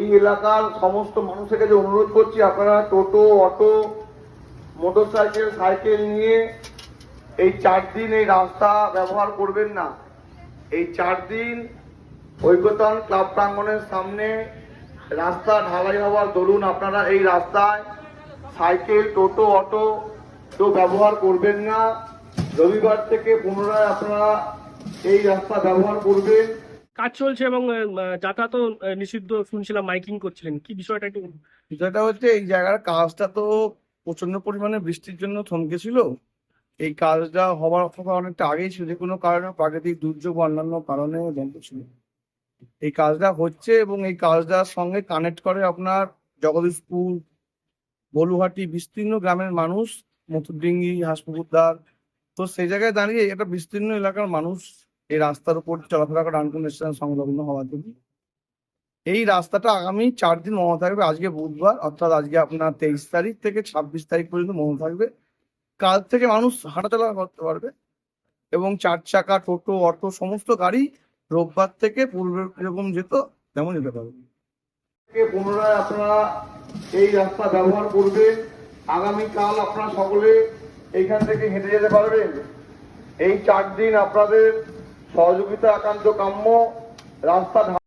এই এলাকার সমস্ত মানুষের কাছে অনুরোধ করছি, আপনারা টোটো, অটো, মোটরসাইকেল, সাইকেল নিয়ে এই চার দিন এই রাস্তা ব্যবহার করবেন না। এই চার দিন ঐকতন ক্লাব প্রাঙ্গণের সামনে রাস্তা ঢালাই হওয়ার দরুন আপনারা এই রাস্তায় সাইকেল, টোটো, অটো তো ব্যবহার করবেন না। রবিবার থেকে পুনরায় আপনারা এই রাস্তা ব্যবহার করবেন। কাজ চলছে এবং আহ, যাতায়াতও নিষিদ্ধ শুনছিলাম মাইকিং করছিলেন। কি বিষয়টা একটু বিষয়টা হচ্ছে এই জায়গার কাজটা তো প্রচণ্ড পরিমাণে বৃষ্টির জন্য থমকেছিল। এই কাজটা হওয়ার কথা অনেকটা আগেই ছিল যে কোনো কারণে প্রাকৃতিক দুর্যোগ বা অন্যান্য কারণে বন্ধ ছিল। এই কাজটা হচ্ছে এবং এই কাজটার সঙ্গে কানেক্ট করে আপনার জগদীশপুর বলুহাটি বিস্তীর্ণ গ্রামের মানুষ মথুরডিঙ্গি হাসপুকুরদার তো সেই জায়গায় দাঁড়িয়ে একটা বিস্তীর্ণ এলাকার মানুষ এই রাস্তার উপর চলাফেরা করে রানকুন স্টেশন সংলগ্ন হওয়া থেকে এই রাস্তাটা আগামী চার দিন বন্ধ থাকবে, আজকে বুধবার, অর্থাৎ আজকে আপনার তেইশ তারিখ থেকে ছাব্বিশ তারিখ পর্যন্ত বন্ধ থাকবে। কাল থেকে মানুষ হাঁটাচলা করতে পারবে এবং চার চাকা, টোটো, অটো, সমস্ত গাড়ি রোববার থেকে পূর্বে এরকম যেত তেমন যেতে পারবে। পুনরায় আপনারা এই রাস্তা ব্যবহার করবেন। আগামীকাল আপনারা সকলে এইখান থেকে হেঁটে যেতে পারবেন। এই চার দিন আপনাদের সহযোগিতা একান্ত কাম্য রাস্তা